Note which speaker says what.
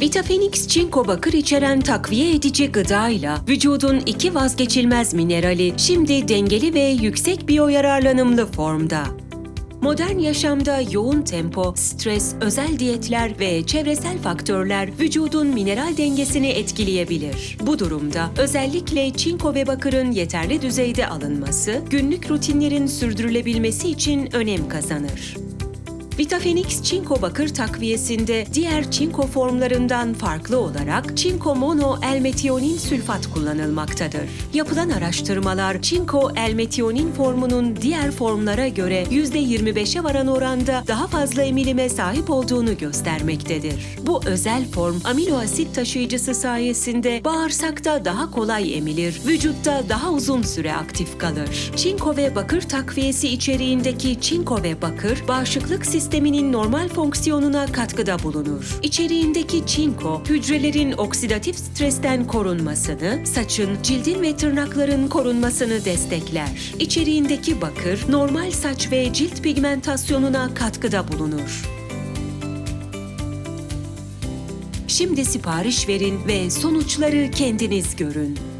Speaker 1: Vitafenix çinko bakır içeren takviye edici gıdayla vücudun iki vazgeçilmez minerali şimdi dengeli ve yüksek biyoyararlanımlı formda. Modern yaşamda yoğun tempo, stres, özel diyetler ve çevresel faktörler vücudun mineral dengesini etkileyebilir. Bu durumda özellikle çinko ve bakırın yeterli düzeyde alınması, günlük rutinlerin sürdürülebilmesi için önem kazanır. Vitafenix çinko bakır takviyesinde diğer çinko formlarından farklı olarak çinko mono elmetionin sülfat kullanılmaktadır. Yapılan araştırmalar çinko elmetionin formunun diğer formlara göre %25'e varan oranda daha fazla emilime sahip olduğunu göstermektedir. Bu özel form amino asit taşıyıcısı sayesinde bağırsakta daha kolay emilir, vücutta daha uzun süre aktif kalır. Çinko ve bakır takviyesi içeriğindeki çinko ve bakır bağışıklık sisteminin normal fonksiyonuna katkıda bulunur. İçeriğindeki çinko, hücrelerin oksidatif stresten korunmasını, saçın, cildin ve tırnakların korunmasını destekler. İçeriğindeki bakır, normal saç ve cilt pigmentasyonuna katkıda bulunur. Şimdi sipariş verin ve sonuçları kendiniz görün.